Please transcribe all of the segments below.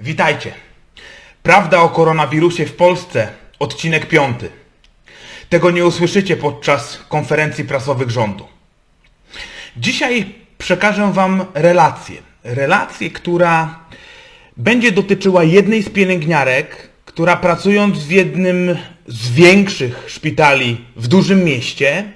Witajcie. Prawda o koronawirusie w Polsce, odcinek piąty. Tego nie usłyszycie podczas konferencji prasowych rządu. Dzisiaj przekażę Wam relację. Relację, która będzie dotyczyła jednej z pielęgniarek, która pracując w jednym z większych szpitali w dużym mieście,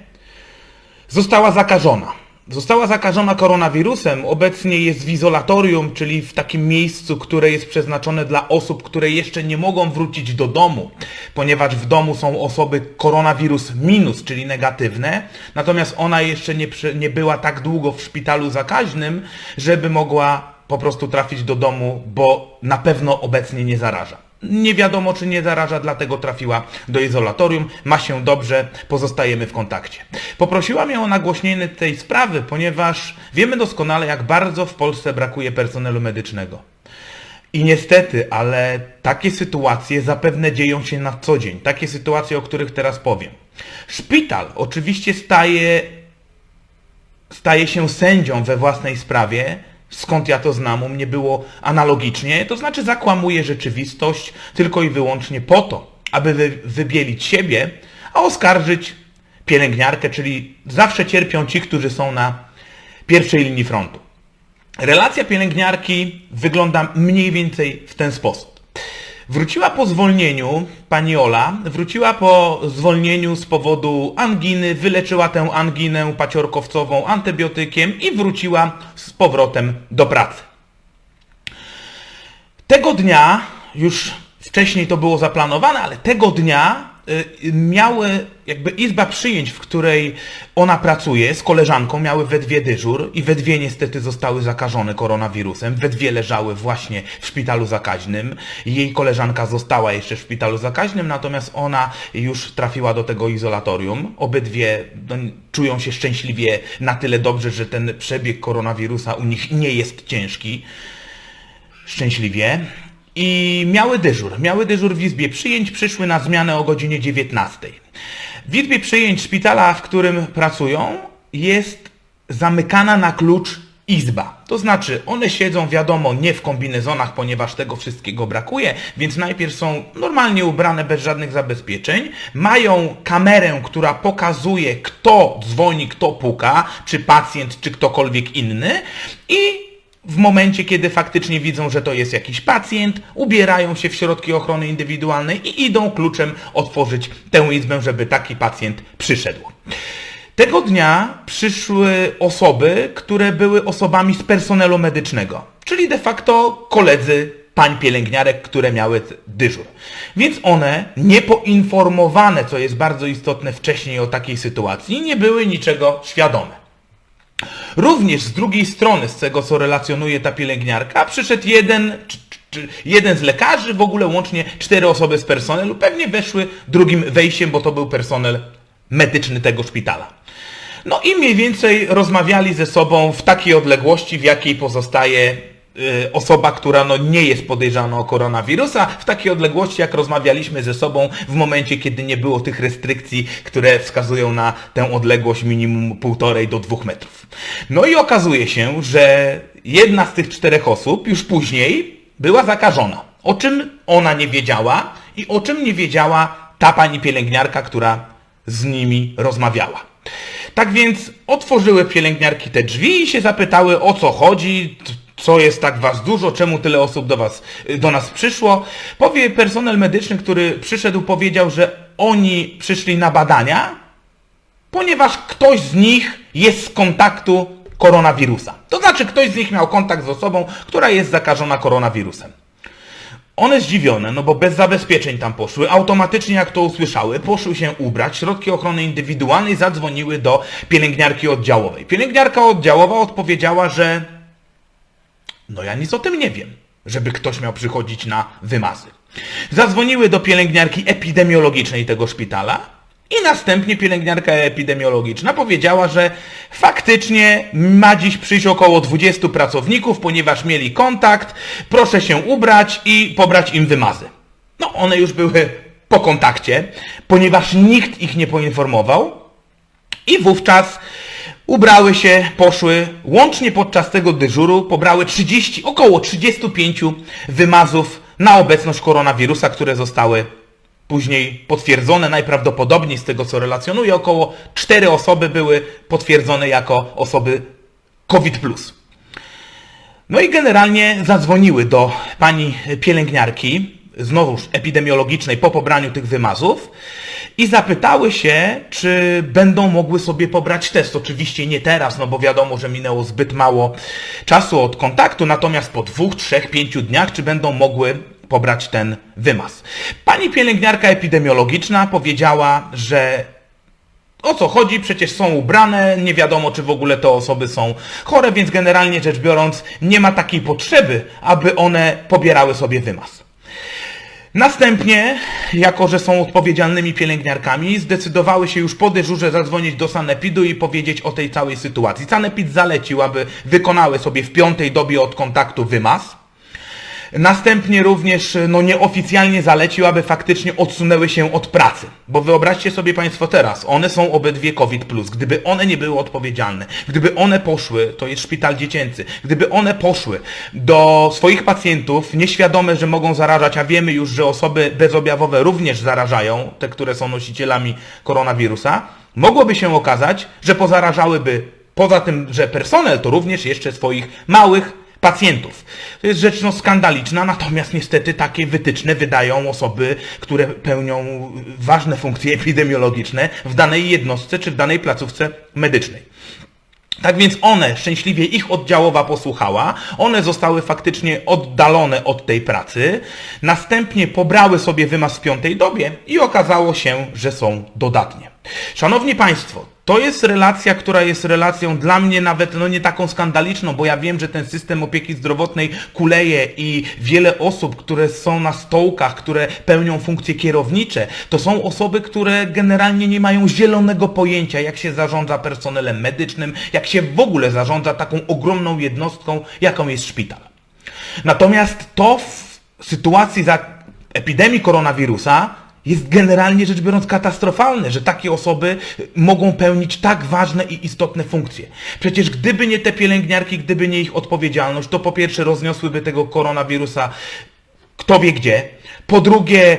została zakażona. Została zakażona koronawirusem. Obecnie jest w izolatorium, czyli w takim miejscu, które jest przeznaczone dla osób, które jeszcze nie mogą wrócić do domu, ponieważ w domu są osoby koronawirus minus, czyli negatywne. Natomiast ona jeszcze nie, nie była tak długo w szpitalu zakaźnym, żeby mogła po prostu trafić do domu, bo na pewno obecnie nie zaraża. Nie wiadomo, czy nie zaraża, dlatego trafiła do izolatorium. Ma się dobrze, pozostajemy w kontakcie. Poprosiła mnie o nagłośnienie tej sprawy, ponieważ wiemy doskonale, jak bardzo w Polsce brakuje personelu medycznego. I niestety, ale takie sytuacje zapewne dzieją się na co dzień. Takie sytuacje, o których teraz powiem. Szpital oczywiście staje staje się sędzią we własnej sprawie, skąd ja to znam, u mnie było analogicznie, to znaczy zakłamuje rzeczywistość tylko i wyłącznie po to, aby wy, wybielić siebie, a oskarżyć pielęgniarkę, czyli zawsze cierpią ci, którzy są na pierwszej linii frontu. Relacja pielęgniarki wygląda mniej więcej w ten sposób. Wróciła po zwolnieniu, pani Ola, wróciła po zwolnieniu z powodu anginy, wyleczyła tę anginę paciorkowcową antybiotykiem i wróciła z powrotem do pracy. Tego dnia, już wcześniej to było zaplanowane, ale tego dnia miały jakby izba przyjęć, w której ona pracuje z koleżanką, miały we dwie dyżur i we dwie niestety zostały zakażone koronawirusem. We dwie leżały właśnie w szpitalu zakaźnym. Jej koleżanka została jeszcze w szpitalu zakaźnym, natomiast ona już trafiła do tego izolatorium. Obydwie no, czują się szczęśliwie na tyle dobrze, że ten przebieg koronawirusa u nich nie jest ciężki szczęśliwie. I miały dyżur. Miały dyżur w izbie przyjęć, przyszły na zmianę o godzinie 19. W izbie przyjęć szpitala, w którym pracują, jest zamykana na klucz izba. To znaczy, one siedzą, wiadomo, nie w kombinezonach, ponieważ tego wszystkiego brakuje, więc najpierw są normalnie ubrane bez żadnych zabezpieczeń, mają kamerę, która pokazuje, kto dzwoni, kto puka, czy pacjent, czy ktokolwiek inny i w momencie, kiedy faktycznie widzą, że to jest jakiś pacjent, ubierają się w środki ochrony indywidualnej i idą kluczem otworzyć tę izbę, żeby taki pacjent przyszedł. Tego dnia przyszły osoby, które były osobami z personelu medycznego, czyli de facto koledzy pań pielęgniarek, które miały dyżur. Więc one, niepoinformowane, co jest bardzo istotne wcześniej o takiej sytuacji, nie były niczego świadome. Również z drugiej strony, z tego co relacjonuje ta pielęgniarka, przyszedł jeden, czy, czy, jeden z lekarzy, w ogóle łącznie cztery osoby z personelu, pewnie weszły drugim wejściem, bo to był personel medyczny tego szpitala. No i mniej więcej rozmawiali ze sobą w takiej odległości, w jakiej pozostaje osoba, która no nie jest podejrzana o koronawirusa, w takiej odległości, jak rozmawialiśmy ze sobą w momencie, kiedy nie było tych restrykcji, które wskazują na tę odległość minimum półtorej do dwóch metrów. No i okazuje się, że jedna z tych czterech osób już później była zakażona. O czym ona nie wiedziała i o czym nie wiedziała ta pani pielęgniarka, która z nimi rozmawiała. Tak więc otworzyły pielęgniarki te drzwi i się zapytały o co chodzi, co jest tak was dużo, czemu tyle osób do was, do nas przyszło. Powie personel medyczny, który przyszedł, powiedział, że oni przyszli na badania, ponieważ ktoś z nich jest z kontaktu koronawirusa. To znaczy ktoś z nich miał kontakt z osobą, która jest zakażona koronawirusem. One zdziwione, no bo bez zabezpieczeń tam poszły, automatycznie jak to usłyszały, poszły się ubrać, środki ochrony indywidualnej zadzwoniły do pielęgniarki oddziałowej. Pielęgniarka oddziałowa odpowiedziała, że no ja nic o tym nie wiem, żeby ktoś miał przychodzić na wymazy. Zadzwoniły do pielęgniarki epidemiologicznej tego szpitala i następnie pielęgniarka epidemiologiczna powiedziała, że faktycznie ma dziś przyjść około 20 pracowników, ponieważ mieli kontakt, proszę się ubrać i pobrać im wymazy. No one już były po kontakcie, ponieważ nikt ich nie poinformował, i wówczas Ubrały się, poszły, łącznie podczas tego dyżuru pobrały 30, około 35 wymazów na obecność koronawirusa, które zostały później potwierdzone. Najprawdopodobniej z tego co relacjonuję, około 4 osoby były potwierdzone jako osoby COVID. No i generalnie zadzwoniły do pani pielęgniarki, znowuż epidemiologicznej, po pobraniu tych wymazów i zapytały się, czy będą mogły sobie pobrać test. Oczywiście nie teraz, no bo wiadomo, że minęło zbyt mało czasu od kontaktu, natomiast po dwóch, trzech, pięciu dniach, czy będą mogły pobrać ten wymaz. Pani pielęgniarka epidemiologiczna powiedziała, że o co chodzi? Przecież są ubrane, nie wiadomo czy w ogóle te osoby są chore, więc generalnie rzecz biorąc nie ma takiej potrzeby, aby one pobierały sobie wymaz. Następnie, jako że są odpowiedzialnymi pielęgniarkami, zdecydowały się już po dyżurze zadzwonić do Sanepidu i powiedzieć o tej całej sytuacji. Sanepid zalecił, aby wykonały sobie w piątej dobie od kontaktu wymaz. Następnie również no, nieoficjalnie zalecił, aby faktycznie odsunęły się od pracy. Bo wyobraźcie sobie Państwo teraz, one są obydwie COVID+. Gdyby one nie były odpowiedzialne, gdyby one poszły, to jest szpital dziecięcy, gdyby one poszły do swoich pacjentów nieświadome, że mogą zarażać, a wiemy już, że osoby bezobjawowe również zarażają, te, które są nosicielami koronawirusa, mogłoby się okazać, że pozarażałyby poza tym, że personel, to również jeszcze swoich małych pacjentów. To jest rzecz no, skandaliczna, natomiast niestety takie wytyczne wydają osoby, które pełnią ważne funkcje epidemiologiczne w danej jednostce czy w danej placówce medycznej. Tak więc one, szczęśliwie ich oddziałowa posłuchała, one zostały faktycznie oddalone od tej pracy, następnie pobrały sobie wymaz w piątej dobie i okazało się, że są dodatnie. Szanowni Państwo, to jest relacja, która jest relacją dla mnie nawet no nie taką skandaliczną, bo ja wiem, że ten system opieki zdrowotnej kuleje i wiele osób, które są na stołkach, które pełnią funkcje kierownicze, to są osoby, które generalnie nie mają zielonego pojęcia, jak się zarządza personelem medycznym, jak się w ogóle zarządza taką ogromną jednostką, jaką jest szpital. Natomiast to w sytuacji za epidemii koronawirusa jest generalnie rzecz biorąc katastrofalne, że takie osoby mogą pełnić tak ważne i istotne funkcje. Przecież gdyby nie te pielęgniarki, gdyby nie ich odpowiedzialność, to po pierwsze rozniosłyby tego koronawirusa kto wie gdzie. Po drugie,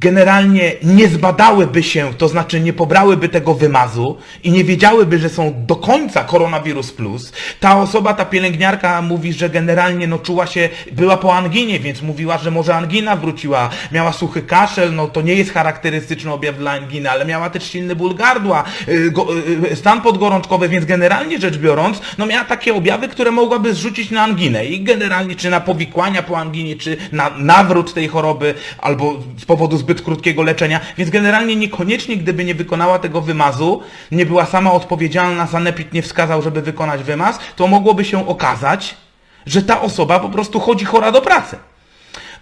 generalnie nie zbadałyby się, to znaczy nie pobrałyby tego wymazu i nie wiedziałyby, że są do końca koronawirus plus, ta osoba, ta pielęgniarka mówi, że generalnie no czuła się, była po anginie, więc mówiła, że może angina wróciła, miała suchy kaszel, no to nie jest charakterystyczny objaw dla anginy, ale miała też silny ból gardła, yy, go, yy, stan podgorączkowy, więc generalnie rzecz biorąc, no miała takie objawy, które mogłaby zrzucić na anginę. I generalnie czy na powikłania po anginie, czy na nawrót tej choroby, albo z powodu zbyt krótkiego leczenia, więc generalnie niekoniecznie, gdyby nie wykonała tego wymazu, nie była sama odpowiedzialna, sanepid nie wskazał, żeby wykonać wymaz, to mogłoby się okazać, że ta osoba po prostu chodzi chora do pracy.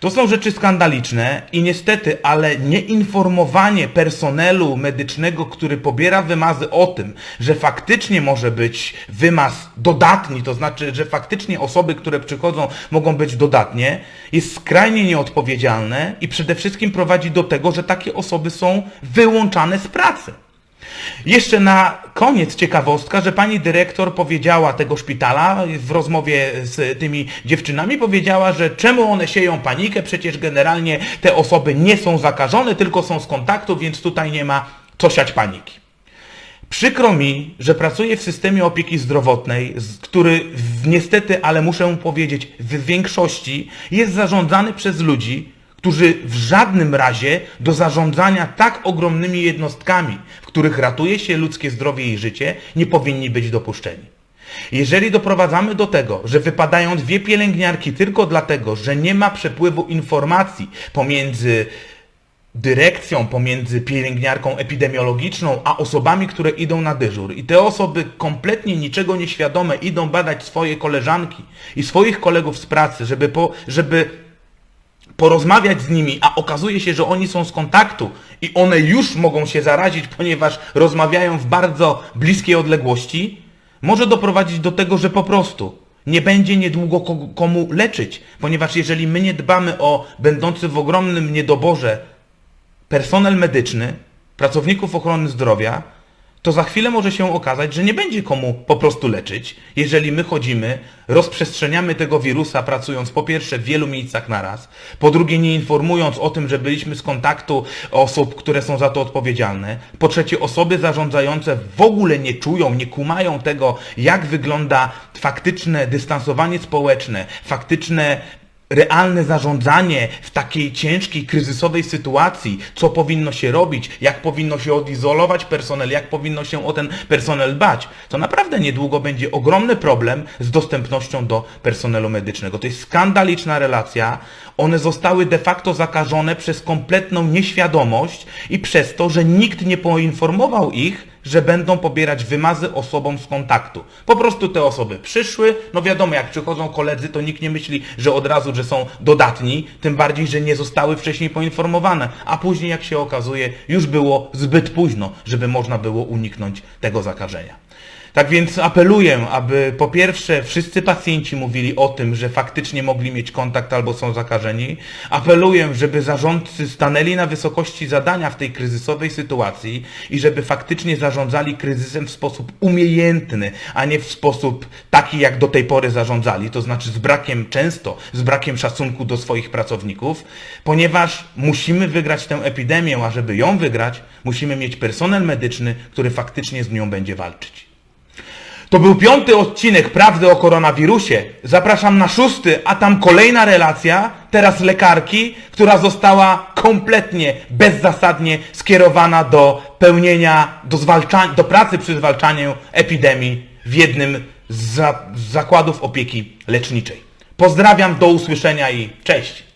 To są rzeczy skandaliczne i niestety, ale nieinformowanie personelu medycznego, który pobiera wymazy o tym, że faktycznie może być wymaz dodatni, to znaczy, że faktycznie osoby, które przychodzą mogą być dodatnie, jest skrajnie nieodpowiedzialne i przede wszystkim prowadzi do tego, że takie osoby są wyłączane z pracy. Jeszcze na koniec ciekawostka, że pani dyrektor powiedziała tego szpitala w rozmowie z tymi dziewczynami, powiedziała, że czemu one sieją panikę, przecież generalnie te osoby nie są zakażone, tylko są z kontaktu, więc tutaj nie ma co siać paniki. Przykro mi, że pracuję w systemie opieki zdrowotnej, który niestety, ale muszę powiedzieć, w większości jest zarządzany przez ludzi, którzy w żadnym razie do zarządzania tak ogromnymi jednostkami, w których ratuje się ludzkie zdrowie i życie, nie powinni być dopuszczeni. Jeżeli doprowadzamy do tego, że wypadają dwie pielęgniarki tylko dlatego, że nie ma przepływu informacji pomiędzy dyrekcją, pomiędzy pielęgniarką epidemiologiczną, a osobami, które idą na dyżur. I te osoby kompletnie niczego nieświadome idą badać swoje koleżanki i swoich kolegów z pracy, żeby, po, żeby porozmawiać z nimi, a okazuje się, że oni są z kontaktu i one już mogą się zarazić, ponieważ rozmawiają w bardzo bliskiej odległości, może doprowadzić do tego, że po prostu nie będzie niedługo komu leczyć, ponieważ jeżeli my nie dbamy o będący w ogromnym niedoborze personel medyczny, pracowników ochrony zdrowia, to za chwilę może się okazać, że nie będzie komu po prostu leczyć, jeżeli my chodzimy, rozprzestrzeniamy tego wirusa, pracując po pierwsze w wielu miejscach naraz, po drugie nie informując o tym, że byliśmy z kontaktu osób, które są za to odpowiedzialne, po trzecie osoby zarządzające w ogóle nie czują, nie kumają tego, jak wygląda faktyczne dystansowanie społeczne, faktyczne realne zarządzanie w takiej ciężkiej, kryzysowej sytuacji, co powinno się robić, jak powinno się odizolować personel, jak powinno się o ten personel dbać, to naprawdę niedługo będzie ogromny problem z dostępnością do personelu medycznego. To jest skandaliczna relacja. One zostały de facto zakażone przez kompletną nieświadomość i przez to, że nikt nie poinformował ich, że będą pobierać wymazy osobom z kontaktu. Po prostu te osoby przyszły, no wiadomo, jak przychodzą koledzy, to nikt nie myśli, że od razu, że są dodatni, tym bardziej, że nie zostały wcześniej poinformowane, a później, jak się okazuje, już było zbyt późno, żeby można było uniknąć tego zakażenia. Tak więc apeluję, aby po pierwsze wszyscy pacjenci mówili o tym, że faktycznie mogli mieć kontakt albo są zakażeni. Apeluję, żeby zarządcy stanęli na wysokości zadania w tej kryzysowej sytuacji i żeby faktycznie zarządzali kryzysem w sposób umiejętny, a nie w sposób taki, jak do tej pory zarządzali, to znaczy z brakiem często, z brakiem szacunku do swoich pracowników, ponieważ musimy wygrać tę epidemię, a żeby ją wygrać, musimy mieć personel medyczny, który faktycznie z nią będzie walczyć. To był piąty odcinek Prawdy o koronawirusie. Zapraszam na szósty, a tam kolejna relacja, teraz lekarki, która została kompletnie, bezzasadnie skierowana do pełnienia, do, do pracy przy zwalczaniu epidemii w jednym z, za- z zakładów opieki leczniczej. Pozdrawiam, do usłyszenia i cześć!